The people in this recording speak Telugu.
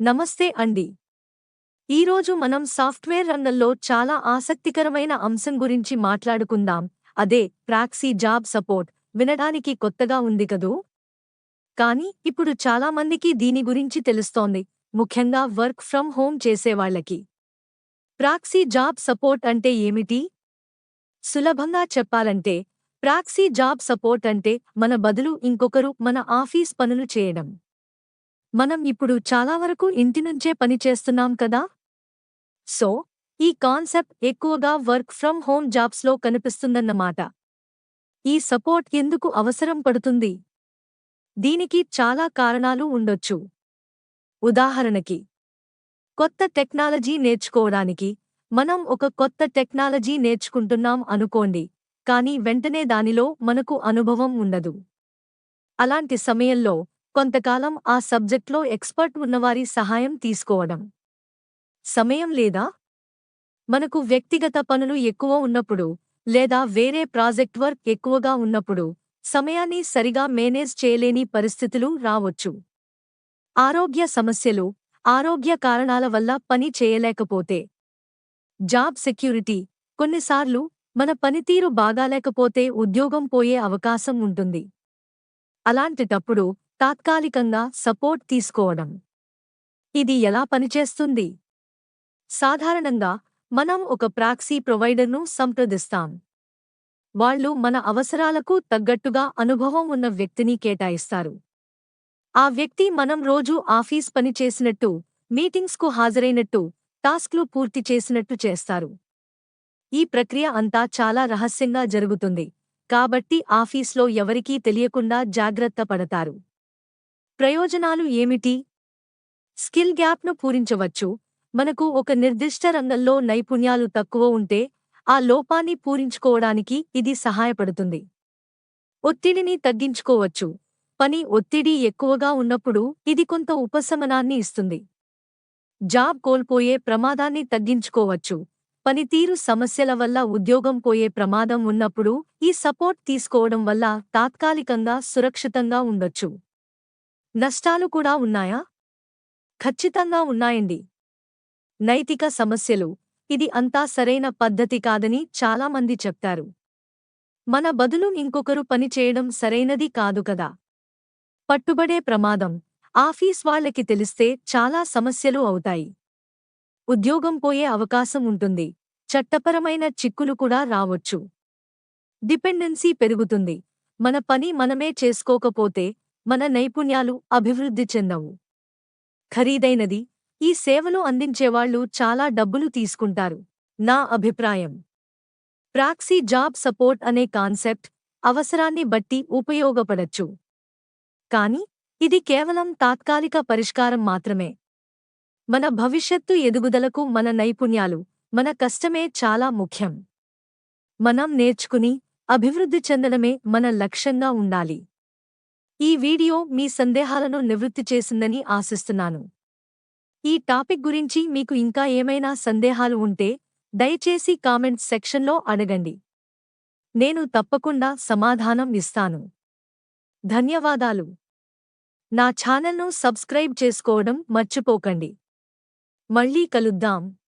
నమస్తే అండి. ఈరోజు మనం సాఫ్ట్వేర్ రంగంలో చాలా ఆసక్తికరమైన అంశం గురించి మాట్లాడుకుందాం. అదే ప్రాక్సీ జాబ్ సపోర్ట్ వినడానికి కొత్తగా ఉంది కదూ? కానీ ఇప్పుడు చాలా మందికి దీని గురించి తెలుస్తోంది. ముఖ్యంగా వర్క్ ఫ్రమ్ హోమ్ చేసేవాళ్ళకి ప్రాక్సీ జాబ్ సపోర్ట్ అంటే ఏమిటి? సులభంగా చెప్పాలంటే ప్రాక్సీ జాబ్ సపోర్ట్ అంటే మన బదులు ఇంకొకరు మన ఆఫీస్ పనులు చేయడం. మనం ఇప్పుడు చాలా వరకు ఇంటి నుంచే పని చేస్తున్నాం కదా? సో ఈ కాన్సెప్ట్ ఎక్కువగా వర్క్ ఫ్రమ్ హోమ్ జాబ్స్లో కనిపిస్తుందన్నమాట. ఈ సపోర్ట్ ఎందుకు అవసరం పడుతుంది? దీనికి చాలా కారణాలు ఉండొచ్చు. ఉదాహరణకి కొత్త టెక్నాలజీ నేర్చుకోవడానికి మనం ఒక కొత్త టెక్నాలజీ నేర్చుకుంటున్నాం అనుకోండి కానీ వెంటనే దానిలో మనకు అనుభవం ఉండదు. అలాంటి సమయంలో కొంతకాలం ఆ సబ్జెక్ట్లో ఎక్స్పర్ట్ ఉన్నవారి సహాయం తీసుకోవడం. సమయం లేదా? మనకు వ్యక్తిగత పనులు ఎక్కువ ఉన్నప్పుడు లేదా వేరే ప్రాజెక్ట్ వర్క్ ఎక్కువగా ఉన్నప్పుడు సమయాన్ని సరిగా మేనేజ్ చేయలేని పరిస్థితులు రావచ్చు. ఆరోగ్య సమస్యలు ఆరోగ్య కారణాల వల్ల పని చేయలేకపోతే. జాబ్ సెక్యూరిటీ కొన్నిసార్లు మన పనితీరు బాగాలేకపోతే ఉద్యోగం పోయే అవకాశం ఉంటుంది. అలాంటిటప్పుడు తాత్కాలికంగా సపోర్ట్ తీసుకోవడం. ఇది ఎలా పనిచేస్తుంది? సాధారణంగా మనం ఒక ప్రాక్సీ ప్రొవైడర్ను సంప్రదిస్తాం. వాళ్ళు మన అవసరాలకు తగ్గట్టుగా అనుభవం ఉన్న వ్యక్తిని కేటాయిస్తారు. ఆ వ్యక్తి మనం రోజూ ఆఫీస్ పని చేసినట్టు మీటింగ్స్కు హాజరైనట్టు టాస్క్లు పూర్తి చేసినట్టు చేస్తారు. ఈ ప్రక్రియ అంతా చాలా రహస్యంగా జరుగుతుంది. కాబట్టి ఆఫీస్లో ఎవరికీ తెలియకుండా జాగ్రత్త పడతారు. ప్రయోజనాలు ఏమిటి? స్కిల్ గ్యాప్ను పూరించవచ్చు. మనకు ఒక నిర్దిష్ట రంగంలో నైపుణ్యాలు తక్కువ ఉంటే ఆ లోపాన్ని పూరించుకోవడానికి ఇది సహాయపడుతుంది. ఒత్తిడిని తగ్గించుకోవచ్చు. పని ఒత్తిడి ఎక్కువగా ఉన్నప్పుడు ఇది కొంత ఉపశమనాన్ని ఇస్తుంది. జాబ్ కోల్పోయే ప్రమాదాన్ని తగ్గించుకోవచ్చు. పనితీరు సమస్యల వల్ల ఉద్యోగం పోయే ప్రమాదం ఉన్నప్పుడు ఈ సపోర్ట్ తీసుకోవడం వల్ల తాత్కాలికంగా సురక్షితంగా ఉండొచ్చు. నష్టాలు కూడా ఉన్నాయా? ఖచ్చితంగా ఉన్నాయండి. నైతిక సమస్యలు. ఇది అంతా సరైన పద్ధతి కాదని చాలామంది చెప్తారు. మన బదులు ఇంకొకరు పనిచేయడం సరైనది కాదు కదా. పట్టుబడే ప్రమాదం. ఆఫీస్ వాళ్ళకి తెలిస్తే చాలా సమస్యలు అవుతాయి. ఉద్యోగం పోయే అవకాశం ఉంటుంది. చట్టపరమైన చిక్కులు కూడా రావచ్చు. డిపెండెన్సీ పెరుగుతుంది. మన పని మనమే చేసుకోకపోతే మన నైపుణ్యాలు అభివృద్ధి చెందవు. ఖరీదైనది ఈ సేవలు అందించేవాళ్ళు చాలా డబ్బులు తీసుకుంటారు. నా అభిప్రాయం. ప్రాక్సీ జాబ్ సపోర్ట్ అనే కాన్సెప్ట్ అవసరాన్ని బట్టి ఉపయోగపడచ్చు. కాని ఇది కేవలం తాత్కాలిక పరిష్కారం మాత్రమే. మన భవిష్యత్తు ఎదుగుదలకు మన నైపుణ్యాలు మన కష్టమే చాలా ముఖ్యం. మనం నేర్చుకుని అభివృద్ధి చెందడమే మన లక్ష్యంగా ఉండాలి. ఈ వీడియో మీ సందేహాలను నివృత్తి చేసిందని ఆశిస్తున్నాను. ఈ టాపిక్ గురించి మీకు ఇంకా ఏమైనా సందేహాలు ఉంటే దయచేసి కామెంట్ సెక్షన్లో అడగండి. నేను తప్పకుండా సమాధానం ఇస్తాను. ధన్యవాదాలు. నా ఛానల్ను సబ్స్క్రైబ్ చేసుకోవడం మర్చిపోకండి. మళ్ళీ కలుద్దాం.